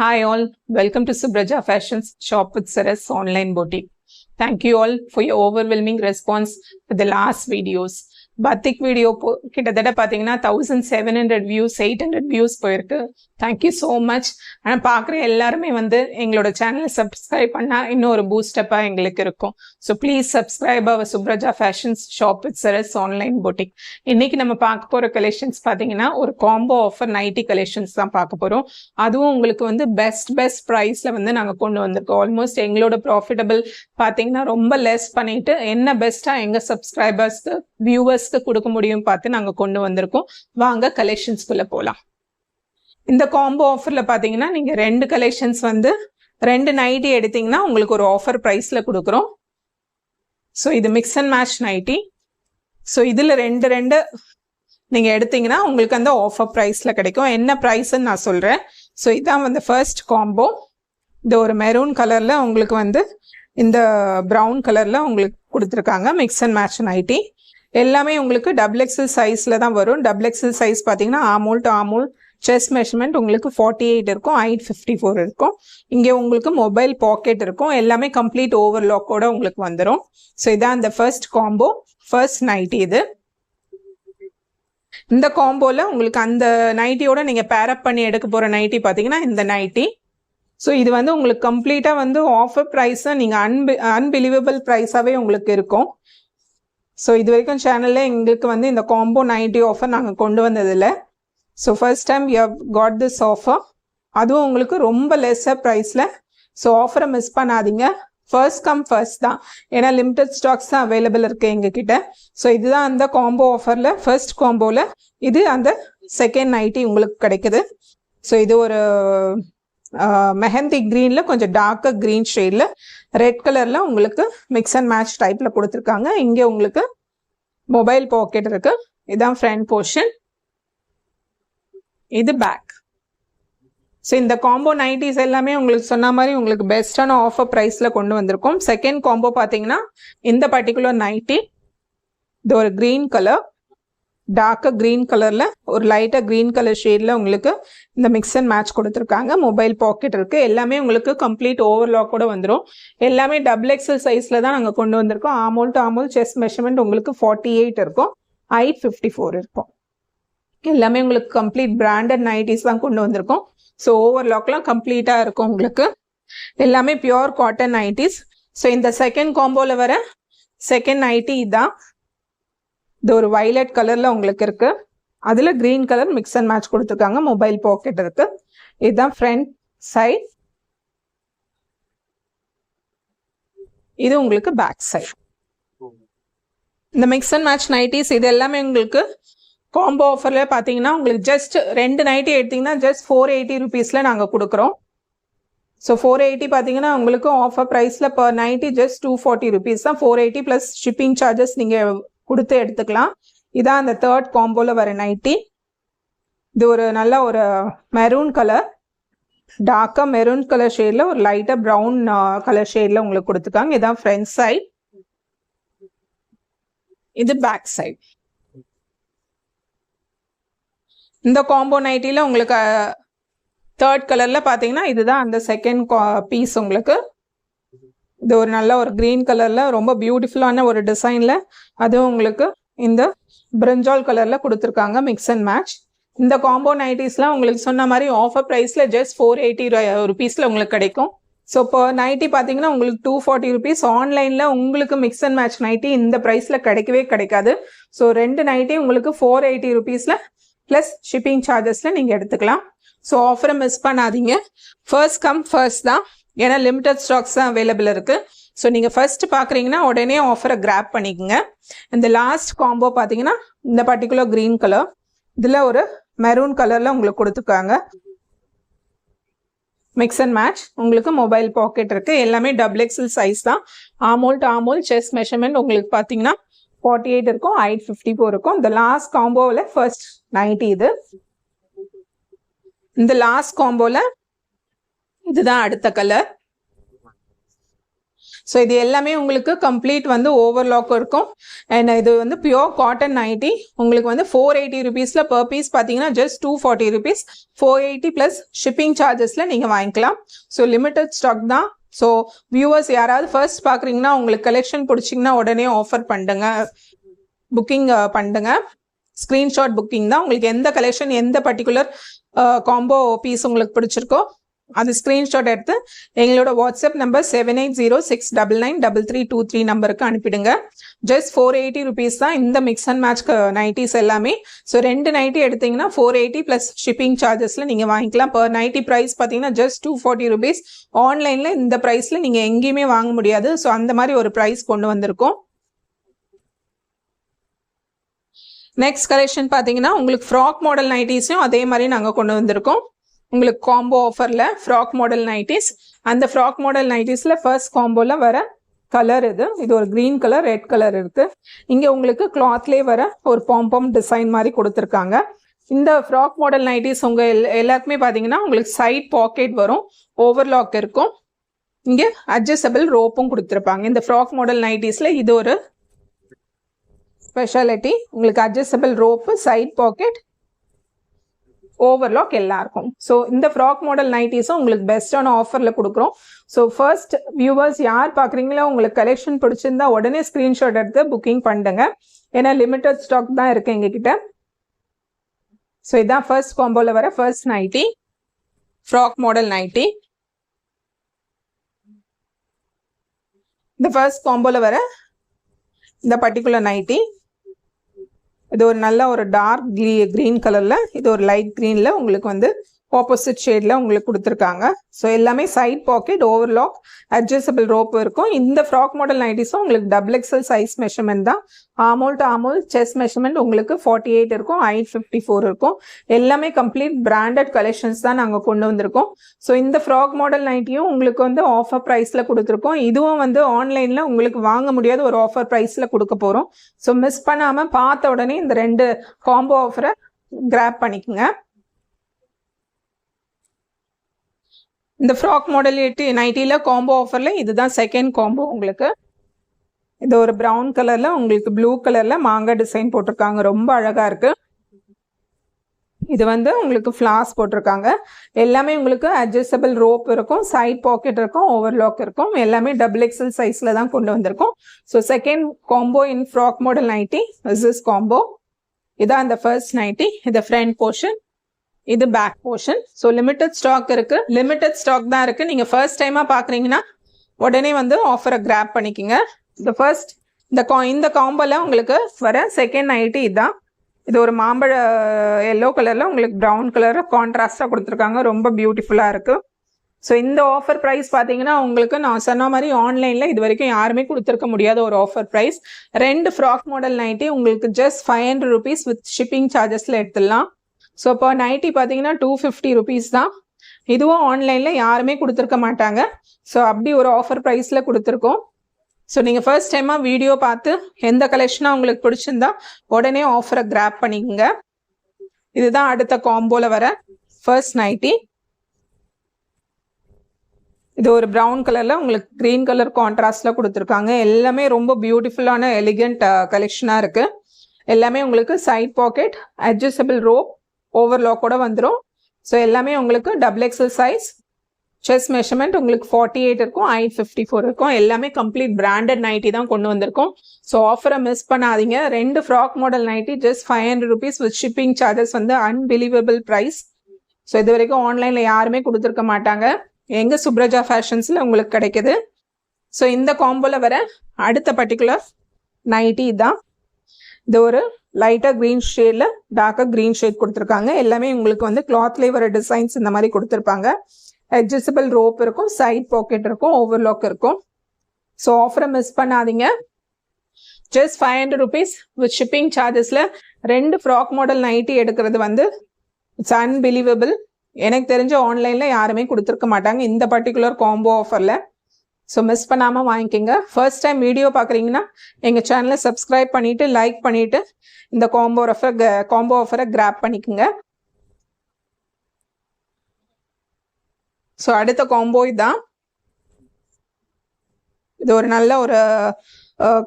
Hi all, welcome to Subraja Fashions Shop with Saras online boutique. Thank you all for your overwhelming response for the last videos. பத்திக் video போ கிட்டத்தட்ட பார்த்தீங்கன்னா thousand seven hundred views eight hundred views போயிருக்கு. Thank you so much ஆனால் பார்க்குற எல்லாருமே வந்து எங்களோட சேனலை சப்ஸ்கிரைப் பண்ணால் இன்னும் ஒரு பூஸ்டப்பாக எங்களுக்கு இருக்கும். So please subscribe our Supraja fashions shop with Saras online boutique இன்னைக்கு நம்ம பார்க்க போகிற கலெக்ஷன்ஸ் பார்த்தீங்கன்னா ஒரு காம்போ ஆஃபர் நைட்டி கலெக்ஷன்ஸ் தான் பார்க்க போகிறோம் அதுவும் உங்களுக்கு வந்து பெஸ்ட் பெஸ்ட் ப்ரைஸில் வந்து நாங்கள் கொண்டு வந்திருக்கோம். ஆல்மோஸ்ட் எங்களோட ப்ராஃபிட்டபிள் பார்த்தீங்கன்னா ரொம்ப லெஸ் பண்ணிட்டு என்ன பெஸ்ட்டாக எங்கள் சப்ஸ்கிரைபர்ஸ்க்கு வியூவர்ஸ்க்கு கொடுக்க முடியும் பார்த்து நாங்கள் கொண்டு வந்திருக்கோம். வாங்க கலெக்ஷன்ஸ்குள்ளே போகலாம் இந்த காம்போ ஆஃபரில் பார்த்தீங்கன்னா நீங்கள் ரெண்டு கலெக்ஷன்ஸ் வந்து ரெண்டு நைட்டி எடுத்தீங்கன்னா உங்களுக்கு ஒரு ஆஃபர் ப்ரைஸில் கொடுக்குறோம். ஸோ இது mix and match nighty so இதில் ரெண்டு ரெண்டு நீங்கள் எடுத்தீங்கன்னா உங்களுக்கு அந்த ஆஃபர் ப்ரைஸில் கிடைக்கும். என்ன ப்ரைஸ்ன்னு நான் சொல்கிறேன் ஸோ இதான் வந்து ஃபர்ஸ்ட் காம்போ இது ஒரு மெரூன் கலரில் உங்களுக்கு வந்து இந்த ப்ரௌன் கலரில் உங்களுக்கு கொடுத்துருக்காங்க மிக்ஸ் அண்ட் மேட்ச் நைட்டி எல்லாமே உங்களுக்கு டபுள் எக்ஸல் சைஸில் தான் வரும். டபுள் எக்ஸல் சைஸ் பார்த்தீங்கன்னா armhole to armhole chest measurement உங்களுக்கு ஃபார்ட்டி எயிட் இருக்கும். ஹைட் ஃபிஃப்டி ஃபோர் இருக்கும். இங்கே உங்களுக்கு மொபைல் பாக்கெட் இருக்கும். எல்லாமே கம்ப்ளீட் ஓவர்லாக்கோட உங்களுக்கு வந்துடும் ஸோ இதான் இந்த ஃபர்ஸ்ட் காம்போ ஃபர்ஸ்ட் நைட்டி இது. இந்த காம்போவில் உங்களுக்கு அந்த நைட்டியோட நீங்கள் பேரப் பண்ணி எடுக்க போகிற நைட்டி பார்த்தீங்கன்னா இந்த நைட்டி ஸோ இது வந்து உங்களுக்கு கம்ப்ளீட்டாக வந்து ஆஃபர் ப்ரைஸை நீங்கள் அன்பி அன்பிலீவபிள் ப்ரைஸாகவே உங்களுக்கு இருக்கும். ஸோ இது வரைக்கும் சேனலில் எங்களுக்கு வந்து இந்த காம்போ நைன்டி ஆஃபர் நாங்கள் கொண்டு வந்ததில்லை. So first time you have got this offer அதுவும் உங்களுக்கு ரொம்ப லெஸ்ஸர் ப்ரைஸில் ஸோ ஆஃபரை மிஸ் பண்ணாதீங்க. ஃபர்ஸ்ட் கம் ஃபர்ஸ்ட் தான். ஏன்னா லிமிடெட் ஸ்டாக்ஸ் தான் அவைலபிள் இருக்குது எங்ககிட்ட. ஸோ இதுதான் அந்த காம்போ ஆஃபரில் ஃபர்ஸ்ட் காம்போவில் இது அந்த செகண்ட் நைட்டி உங்களுக்கு கிடைக்குது. ஸோ இது ஒரு மெஹந்தி க்ரீனில் கொஞ்சம் டார்க்கு க்ரீன் ஷேடில் ரெட் கலரில் உங்களுக்கு மிக்ஸ் அண்ட் மேட்ச் டைப்பில் கொடுத்துருக்காங்க. இங்கே உங்களுக்கு மொபைல் பாக்கெட் இருக்கு. இதுதான் ஃப்ரண்ட் போர்ஷன் இது பேக் ஸோ இந்த காம்போ நைட்டிஸ் எல்லாமே உங்களுக்கு சொன்ன மாதிரி உங்களுக்கு பெஸ்ட்டான ஆஃபர் ப்ரைஸில் கொண்டு வந்திருக்கோம். செகண்ட் காம்போ பார்த்தீங்கன்னா இந்த பர்டிகுலர் நைட்டி இது ஒரு க்ரீன் கலர் டார்க்காக க்ரீன் கலரில் ஒரு லைட்டாக க்ரீன் கலர் ஷேடில் உங்களுக்கு இந்த மிக்ஸ் அண்ட் மேட்ச் கொடுத்துருக்காங்க. மொபைல் பாக்கெட் இருக்குது எல்லாமே உங்களுக்கு கம்ப்ளீட் ஓவர்லாக் கூட வந்துடும் எல்லாமே டபுள் எக்ஸல் சைஸில் தான் நாங்கள் கொண்டு வந்திருக்கோம். Armhole to armhole chest measurement உங்களுக்கு ஃபார்ட்டி எயிட் இருக்கும். ஹைட் ஃபிஃப்டி ஃபோர் இருக்கும். எல்லாமே உங்களுக்கு கம்ப்ளீட் பிராண்டட் நைட்டிஸ் தான் கொண்டு வந்திருக்கோம். ஸோ ஓவர்லாக்லாம் கம்ப்ளீட்டாக இருக்கும் உங்களுக்கு. எல்லாமே பியோர் காட்டன் நைட்டிஸ் ஸோ இந்த செகண்ட் காம்போவில் வர செகண்ட் நைட்டி இதுதான் இது ஒரு வைலட் கலரில் உங்களுக்கு இருக்கு. அதில் green colour mix and match கொடுத்துருக்காங்க. மொபைல் பாக்கெட் இருக்கு. இதுதான் ஃப்ரண்ட் சைட் இது உங்களுக்கு பேக் சைட் இந்த மிக்ஸ் அண்ட் மேட்ச் நைட்டிஸ் இது எல்லாமே உங்களுக்கு காம்போ ஆஃபரில் பார்த்தீங்கன்னா உங்களுக்கு ஜஸ்ட் ரெண்டு நைட்டி எடுத்தீங்கன்னா ஜஸ்ட் ஃபோர் எயிட்டி ருபீஸில் நாங்கள் கொடுக்குறோம். ஸோ ஃபோர் எயிட்டி பார்த்தீங்கன்னா உங்களுக்கு ஆஃபர் ப்ரைஸில் per nighty just two forty rupees தான். Four eighty plus shipping charges நீங்கள் கொடுத்து எடுத்துக்கலாம். இதான் அந்த தேர்ட் காம்போவில் வர நைட்டி இது ஒரு நல்ல ஒரு மெரூன் கலர் டார்க்காக மெரூன் கலர் ஷேடில் ஒரு லைட்டாக ப்ரௌன் கலர் ஷேடில் உங்களுக்கு கொடுத்துருக்காங்க. இதான் ஃப்ரண்ட் சைட் இது பேக் சைட் இந்த காம்போ நைட்டியில் உங்களுக்கு தேர்ட் கலரில் பார்த்தீங்கன்னா இதுதான் அந்த செகண்ட் பீஸ் உங்களுக்கு இது ஒரு நல்ல ஒரு க்ரீன் கலரில் ரொம்ப பியூட்டிஃபுல்லான ஒரு டிசைனில் அதுவும் உங்களுக்கு இந்த பிரிஞ்சால் கலரில் கொடுத்துருக்காங்க மிக்ஸ் அண்ட் மேட்ச் இந்த காம்போ நைட்டிஸ்லாம் உங்களுக்கு சொன்ன மாதிரி ஆஃபர் ப்ரைஸில் ஜஸ்ட் ஃபோர் எயிட்டி ருபீஸில் உங்களுக்கு கிடைக்கும். ஸோ இப்போ நைட்டி பார்த்தீங்கன்னா உங்களுக்கு டூ ஃபார்ட்டி ருபீஸ் ஆன்லைனில் உங்களுக்கு மிக்ஸ் அண்ட் மேட்ச் நைட்டி இந்த ப்ரைஸில் கிடைக்கவே கிடைக்காது. ஸோ ரெண்டு நைட்டி உங்களுக்கு ஃபோர் எயிட்டி ருபீஸில் ப்ளஸ் ஷிப்பிங் சார்ஜஸில் நீங்கள் எடுத்துக்கலாம். ஸோ ஆஃபரை மிஸ் பண்ணாதீங்க. ஃபர்ஸ்ட் கம் ஃபர்ஸ்ட் தான் ஏன்னா லிமிட்டட் ஸ்டாக்ஸ் தான் அவைலபிள் இருக்குது ஸோ நீங்கள் ஃபர்ஸ்ட் பார்க்குறீங்கன்னா உடனே ஆஃபரை கிராப் பண்ணிக்கோங்க. இந்த லாஸ்ட் காம்போ பார்த்தீங்கன்னா இந்த பர்டிகுலர் க்ரீன் கலர் இதில் ஒரு மெரூன் கலரில் உங்களுக்கு கொடுத்துருக்காங்க. மிக்ஸ் அண்ட் மேட்ச் உங்களுக்கு மொபைல் பாக்கெட் இருக்குது எல்லாமே டபுள் எக்ஸல் சைஸ் தான். Armhole to armhole chest measurement உங்களுக்கு பார்த்தீங்கன்னா ஃபார்ட்டி எயிட் இருக்கும் ஹைட் ஃபிஃப்டி ஃபோர் இருக்கும். இந்த லாஸ்ட் காம்போவில் ஃபர்ஸ்ட் நைன்ட்டி இது. இந்த லாஸ்ட் காம்போவில் இதுதான் அடுத்த கலர் ஸோ இது எல்லாமே உங்களுக்கு கம்ப்ளீட் வந்து ஓவர்லாக் இருக்கும். அண்ட் இது வந்து பியோர் காட்டன் நைட்டி உங்களுக்கு வந்து ஃபோர் எயிட்டி ருபீஸில் பர் பீஸ் பார்த்தீங்கன்னா just two forty rupees four eighty plus shipping சார்ஜஸில் நீங்கள் வாங்கிக்கலாம். ஸோ லிமிட்டட் ஸ்டாக் தான். ஸோ வியூவர்ஸ் யாராவது ஃபர்ஸ்ட் பார்க்குறீங்கன்னா உங்களுக்கு கலெக்ஷன் பிடிச்சிங்கன்னா உடனே ஆஃபர் பண்ணுங்க. புக்கிங் பண்ணுங்க. ஸ்க்ரீன்ஷாட் புக்கிங் தான். உங்களுக்கு எந்த கலெக்ஷன் எந்த பர்டிகுலர் காம்போ பீஸ் உங்களுக்கு பிடிச்சிருக்கோ அது ஸ்க்ரீன்ஷாட் எடுத்து எங்களோட WhatsApp number seven eight zero six double nine double three two three நம்பருக்கு அனுப்பிடுங்க. ஜஸ்ட் ஃபோர் எயிட்டி ருபீஸ் தான் இந்த மிக்ஸ் அண்ட் மேட்ச் நைட்டிஸ் எல்லாமே. ஸோ ரெண்டு நைட்டி எடுத்தீங்கன்னா ஃபோர் எயிட்டி ப்ளஸ் ஷிப்பிங் சார்ஜஸில் நீங்கள் வாங்கிக்கலாம். பர் நைட்டி ப்ரைஸ் பார்த்தீங்கன்னா ஜஸ்ட் டூ ஃபார்ட்டி ருபீஸ் ஆன்லைனில் இந்த ப்ரைஸில் நீங்கள் எங்கேயுமே வாங்க முடியாது. ஸோ அந்த மாதிரி ஒரு ப்ரைஸ் கொண்டு வந்திருக்கோம். நெக்ஸ்ட் கலெக்ஷன் பார்த்தீங்கன்னா உங்களுக்கு ஃப்ராக் மாடல் நைட்டிஸையும் அதே மாதிரி நாங்கள் கொண்டு வந்திருக்கோம். உங்களுக்கு காம்போ ஆஃபரில் ஃப்ராக் மாடல் நைட்டிஸ் அந்த ஃப்ராக் மாடல் நைட்டிஸில் ஃபர்ஸ்ட் காம்போவில் வர கலர் இது. இது ஒரு க்ரீன் கலர் ரெட் கலர் இருக்குது இங்கே உங்களுக்கு கிளாத்லேயே வர ஒரு பாம்பம் டிசைன் மாதிரி கொடுத்துருக்காங்க. இந்த ஃப்ராக் மாடல் நைட்டிஸ் உங்கள் எல் எல்லாருக்குமே பார்த்தீங்கன்னா உங்களுக்கு சைட் பாக்கெட் வரும். ஓவர்லாக் இருக்கும். இங்கே அட்ஜஸ்டபிள் ரோப்பும் கொடுத்துருப்பாங்க. இந்த ஃப்ராக் மாடல் நைட்டிஸில் இது ஒரு ஸ்பெஷாலிட்டி உங்களுக்கு adjustable rope side pocket overlock எல்லாருக்கும். ஸோ இந்த ஃப்ராக் மாடல் நைட்டிஸும் உங்களுக்கு பெஸ்ட்டான ஆஃபரில் கொடுக்குறோம். ஸோ ஃபர்ஸ்ட் வியூவர்ஸ் யார் பார்க்குறீங்களோ உங்களுக்கு கலெக்ஷன் பிடிச்சிருந்தா உடனே ஸ்க்ரீன்ஷாட் எடுத்து புக்கிங் பண்ணுங்க. ஏன்னா லிமிட்டட் ஸ்டாக் தான் இருக்குது எங்ககிட்ட. ஸோ இதுதான் ஃபர்ஸ்ட் காம்போவில் வர first nighty frock model nighty இந்த ஃபர்ஸ்ட் காம்போவில் வர இந்த பர்டிகுலர் நைட்டி இது ஒரு நல்ல ஒரு டார்க் க்ரீ க்ரீன் கலரில் இது ஒரு லைட் க்ரீனில் உங்களுக்கு வந்து ஆப்போசிட் ஷேடில் உங்களுக்கு கொடுத்துருக்காங்க. ஸோ எல்லாமே side pocket overlock adjustable rope இருக்கும். இந்த ஃப்ராக் மாடல் நைட்டிஸும் உங்களுக்கு டபுள் எக்ஸல் சைஸ் மெஷர்மெண்ட் தான். Armhole to armhole chest measurement உங்களுக்கு ஃபார்ட்டி எயிட் இருக்கும் ஐட் ஃபிஃப்டி ஃபோர் இருக்கும். எல்லாமே கம்ப்ளீட் பிராண்டட் கலெக்ஷன்ஸ் தான் நாங்கள் கொண்டு வந்திருக்கோம். ஸோ இந்த ஃப்ராக் மாடல் நைட்டியும் உங்களுக்கு வந்து ஆஃபர் ப்ரைஸில் கொடுத்துருக்கோம். இதுவும் வந்து ஆன்லைனில் உங்களுக்கு வாங்க முடியாத ஒரு ஆஃபர் ப்ரைஸில் கொடுக்க போகிறோம் ஸோ மிஸ் பண்ணாமல் பார்த்த உடனே இந்த ரெண்டு காம்போ ஆஃபரை கிராப் பண்ணிக்கோங்க. இந்த ஃப்ராக் மாடல் எட்டு நைட்டியில் காம்போ ஆஃபரில் இதுதான் செகண்ட் காம்போ உங்களுக்கு. இது ஒரு ப்ரௌன் கலரில் உங்களுக்கு ப்ளூ கலரில் மாங்காய் டிசைன் போட்டிருக்காங்க. ரொம்ப அழகாக இருக்குது இது வந்து உங்களுக்கு ஃப்ளாஸ் போட்டிருக்காங்க. எல்லாமே உங்களுக்கு அட்ஜஸ்டபிள் ரோப் இருக்கும் சைட் பாக்கெட் இருக்கும் ஓவர்லாக் இருக்கும். எல்லாமே டபுள் எக்ஸல் சைஸில் தான் கொண்டு வந்திருக்கோம். So second combo in frock model nighties combo இதான் இந்த ஃபர்ஸ்ட் நைட்டி இது ஃப்ரண்ட் போர்ஷன் இது back portion so limited stock இருக்கு. லிமிட்டட் ஸ்டாக் தான் இருக்கு. நீங்க ஃபர்ஸ்ட் டைமா பாக்குறீங்கன்னா உடனே வந்து ஆஃபரை கிராப் பண்ணிக்கோங்க. இந்த ஃபர்ஸ்ட் இந்த கா இந்த காம்போல உங்களுக்கு வர செகண்ட் நைட்டு இதுதான் இது ஒரு மாம்பழ எல்லோ கலரில் உங்களுக்கு ப்ரௌன் கலரில் கான்ட்ராஸ்டாக கொடுத்துருக்காங்க. ரொம்ப பியூட்டிஃபுல்லாக இருக்குது ஸோ இந்த ஆஃபர் ப்ரைஸ் பார்த்தீங்கன்னா உங்களுக்கு நான் சொன்ன மாதிரி ஆன்லைனில் இது வரைக்கும் யாருமே கொடுத்துருக்க முடியாத ஒரு ஆஃபர் ப்ரைஸ் ரெண்டு ஃப்ராக் மாடல் நைட்டி உங்களுக்கு just five hundred rupees with shipping சார்ஜஸில் எடுத்துடலாம். ஸோ இப்போ நைட்டி பார்த்தீங்கன்னா டூ ஃபிஃப்டி ருபீஸ் தான். இதுவும் ஆன்லைனில் யாருமே கொடுத்துருக்க மாட்டாங்க. ஸோ அப்படி ஒரு ஆஃபர் ப்ரைஸில் கொடுத்துருக்கோம். ஸோ நீங்கள் ஃபர்ஸ்ட் டைமாக வீடியோ பார்த்து எந்த கலெக்ஷனாக உங்களுக்கு பிடிச்சிருந்தா உடனே ஆஃபரை கிராப் பண்ணிக்கோங்க. இதுதான் அடுத்த காம்போவில் வர ஃபர்ஸ்ட் நைட்டி இது ஒரு ப்ரௌன் கலரில் உங்களுக்கு க்ரீன் கலர் கான்ட்ராஸ்டில் கொடுத்துருக்காங்க. எல்லாமே ரொம்ப பியூட்டிஃபுல்லான எலிகண்ட் கலெக்ஷனாக இருக்குது எல்லாமே உங்களுக்கு சைட் பாக்கெட் அட்ஜஸ்டபிள் ரோப் ஓவர்லாக்கோட வந்துடும் ஸோ எல்லாமே உங்களுக்கு double XL size chest measurement உங்களுக்கு ஃபார்ட்டி எயிட் இருக்கும் ஐ ஃபிஃப்டி ஃபோர் இருக்கும். எல்லாமே கம்ப்ளீட் பிராண்டட் நைட்டி தான் கொண்டு வந்திருக்கோம். ஸோ ஆஃபரை மிஸ் பண்ணாதீங்க. ரெண்டு frock model nighty just five hundred rupees with shipping charges வந்து அன்பிலீவபிள் ப்ரைஸ் ஸோ இது வரைக்கும் ஆன்லைனில் யாருமே கொடுத்துருக்க மாட்டாங்க. எங்கள் சுப்ரஜா ஃபேஷன்ஸில் உங்களுக்கு கிடைக்குது. ஸோ இந்த காம்போவில் வர அடுத்த பர்டிகுலர் நைட்டி தான் இது ஒரு லைட்டாக க்ரீன் ஷேடில் டார்க்காக க்ரீன் ஷேட் கொடுத்துருக்காங்க. எல்லாமே உங்களுக்கு வந்து கிளாத்லேயே வர டிசைன்ஸ் இந்த மாதிரி கொடுத்துருப்பாங்க. அட்ஜஸ்டபிள் ரோப் இருக்கும் சைட் பாக்கெட் இருக்கும் ஓவர்லாக் இருக்கும். ஸோ ஆஃபரை மிஸ் பண்ணாதீங்க. Just five hundred rupees with shipping சார்ஜஸில் ரெண்டு ஃப்ராக் மாடல் நைட்டி எடுக்கிறது வந்து இட்ஸ் அன்பிலீவபிள் எனக்கு தெரிஞ்ச ஆன்லைனில் யாருமே கொடுத்துருக்க மாட்டாங்க. இந்த பர்டிகுலர் காம்போ ஆஃபரில் ஸோ மிஸ் பண்ணாமல் வாங்கிக்கோங்க. ஃபர்ஸ்ட் டைம் வீடியோ பார்க்குறீங்கன்னா எங்கள் சேனலை சப்ஸ்கிரைப் பண்ணிவிட்டு லைக் பண்ணிவிட்டு இந்த காம்போ ஆஃபர் காம்போ ஆஃபரை கிராப் பண்ணிக்கோங்க. ஸோ அடுத்த காம்போ இதுதான் இது ஒரு நல்ல ஒரு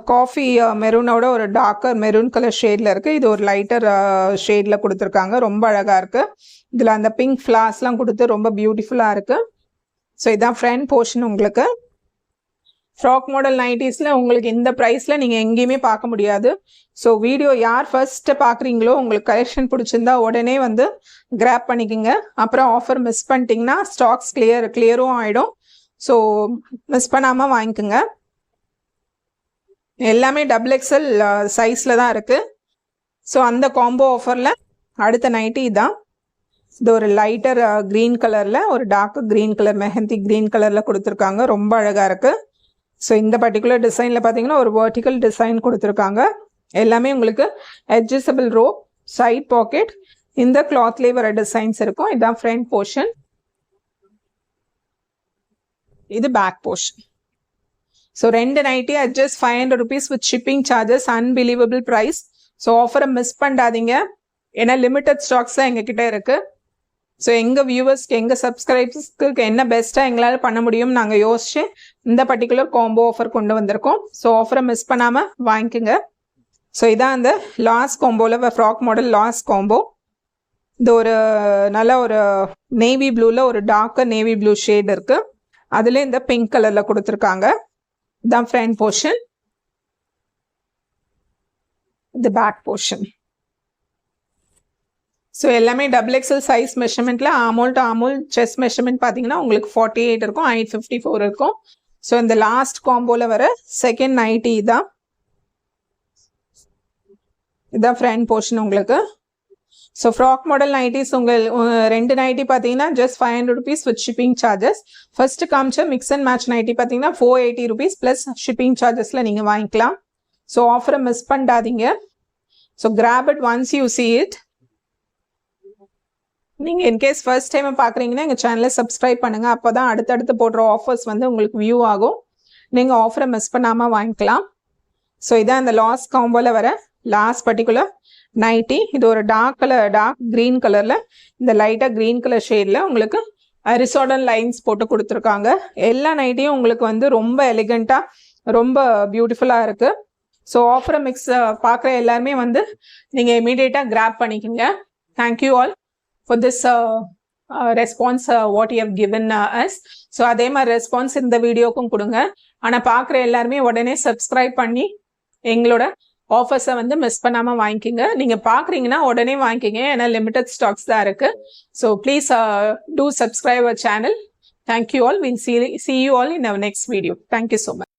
காஃபி மெரூனோட ஒரு டார்க்கர் மெரூன் கலர் ஷேடில் இருக்குது இது ஒரு லைட்டர் ஷேடில் கொடுத்துருக்காங்க. ரொம்ப அழகாக இருக்குது இதில் அந்த பிங்க் ஃப்ளாஸ்லாம் கொடுத்து ரொம்ப பியூட்டிஃபுல்லாக இருக்குது ஸோ இதுதான் ஃப்ரண்ட் போர்ஷன் உங்களுக்கு. ஃப்ராக் மாடல் நைன்டிஸில் உங்களுக்கு இந்த ப்ரைஸில் நீங்கள் எங்கேயுமே பார்க்க முடியாது. ஸோ வீடியோ யார் ஃபர்ஸ்ட்டு பார்க்குறீங்களோ உங்களுக்கு கலெக்ஷன் பிடிச்சிருந்தா உடனே வந்து கிராப் பண்ணிக்கோங்க. அப்புறம் ஆஃபர் மிஸ் பண்ணிட்டீங்கன்னா ஸ்டாக்ஸ் கிளியர் கிளியரும் ஆகிடும் ஸோ மிஸ் பண்ணாமல் வாங்கிக்கோங்க. எல்லாமே டபுள் எக்ஸல் சைஸில் தான் இருக்குது ஸோ அந்த காம்போ ஆஃபரில் அடுத்த நைட்டி தான் இது ஒரு லைட்டர் க்ரீன் கலரில் ஒரு dark green colour mehndi green கலரில் கொடுத்துருக்காங்க. ரொம்ப அழகாக இருக்குது ஸோ இந்த பர்டிகுலர் டிசைனில் பார்த்தீங்கன்னா ஒரு வெர்டிக்கல் டிசைன் கொடுத்துருக்காங்க. எல்லாமே உங்களுக்கு அட்ஜஸ்டபிள் ரோ சைட் பாக்கெட் இந்த கிளாத்லேயே வர டிசைன்ஸ் இருக்கும். இதுதான் ஃப்ரண்ட் போர்ஷன் இது பேக் போர்ஷன் ஸோ ரெண்டு nighty adjust five hundred rupees with shipping charges unbelievable price so ஆஃபரை மிஸ் பண்ணாதீங்க. ஏன்னா லிமிட்டட் ஸ்டாக்ஸ் தான் எங்ககிட்ட இருக்குது ஸோ எங்கள் வியூவர்ஸ்க்கு எங்கள் சப்ஸ்கிரைபர்ஸ்க்கு என்ன பெஸ்ட்டாக எங்களால் பண்ண முடியும் நாங்கள் யோசிச்சு இந்த பர்டிகுலர் காம்போ ஆஃபர் கொண்டு வந்திருக்கோம். ஸோ ஆஃபரை மிஸ் பண்ணாமல் வாங்கிக்கோங்க. ஸோ இதான் அந்த லாஸ்ட் காம்போவில் ஃப்ராக் மாடல் லாஸ்ட் காம்போ இது ஒரு நல்ல ஒரு நேவி ப்ளூவில் ஒரு டார்க்கர் நேவி ப்ளூ ஷேட் இருக்குது அதில் இந்த பிங்க் கலரில் கொடுத்துருக்காங்க. இதுதான் ஃப்ரண்ட் போர்ஷன் இது பேக் போர்ஷன் ஸோ எல்லாமே double XL size மெஷர்மெண்ட்டில் armhole to armhole chest measurement பார்த்தீங்கன்னா உங்களுக்கு ஃபார்ட்டி எயிட் இருக்கும் எயிட் ஃபிஃப்டி ஃபோர் இருக்கும். ஸோ இந்த லாஸ்ட் காம்போவில் வர செகண்ட் நைட்டி தான் இதுதான் ஃப்ரண்ட் போர்ஷன் உங்களுக்கு. ஸோ ஃப்ராக் மாடல் நைட்டிஸ் உங்கள் ரெண்டு நைட்டி பார்த்தீங்கன்னா just five hundred rupees with shipping charges first காமிச்ச மிக்ஸ் அண்ட் மேட்ச் நைட்டி பார்த்தீங்கன்னா four eighty rupees plus shipping சார்ஜஸில் நீங்கள் வாங்கிக்கலாம். ஸோ ஆஃபரை மிஸ் பண்ணாதீங்க. So grab it once you see it நீங்கள் இன்கேஸ் ஃபர்ஸ்ட் டைம் பார்க்குறீங்கன்னா எங்கள் சேனலை சப்ஸ்கிரைப் பண்ணுங்கள் அப்போ தான் அடுத்தடுத்து போடுற ஆஃபர்ஸ் வந்து உங்களுக்கு வியூ ஆகும். நீங்கள் ஆஃபரை மிஸ் பண்ணாமல் வாங்கிக்கலாம். ஸோ இதான் இந்த லாஸ்ட் காம்போவில் வர லாஸ்ட் பர்டிகுலர் நைட்டி இது ஒரு டார்க் கலர் டார்க் க்ரீன் கலரில் இந்த லைட்டாக க்ரீன் கலர் ஷேடில் உங்களுக்கு ரிசார்டன் லைன்ஸ் போட்டு கொடுத்துருக்காங்க. எல்லா நைட்டியும் உங்களுக்கு வந்து ரொம்ப எலிகண்ட்டாக ரொம்ப பியூட்டிஃபுல்லாக இருக்குது ஸோ ஆஃபரை மிக்ஸ் பார்க்குற எல்லாருமே வந்து நீங்கள் இமீடியட்டாக கிராப் பண்ணிக்கோங்க. Thank you all for this uh, uh, response uh, what you have given uh, us. So அதே மாதிரி ரெஸ்பான்ஸ் இந்த வீடியோக்கும் கொடுங்க. ஆனால் பார்க்குற எல்லாருமே உடனே சப்ஸ்கிரைப் பண்ணி எங்களோட ஆஃபர்ஸை வந்து மிஸ் பண்ணாமல் வாங்கிக்கிங்க. நீங்கள் பார்க்குறீங்கன்னா உடனே வாங்கிக்கிங்க. ஏன்னா லிமிட்டட் ஸ்டாக்ஸ் தான் இருக்குது so please do subscribe our channel thank you all mean see see you all in our next video thank you so much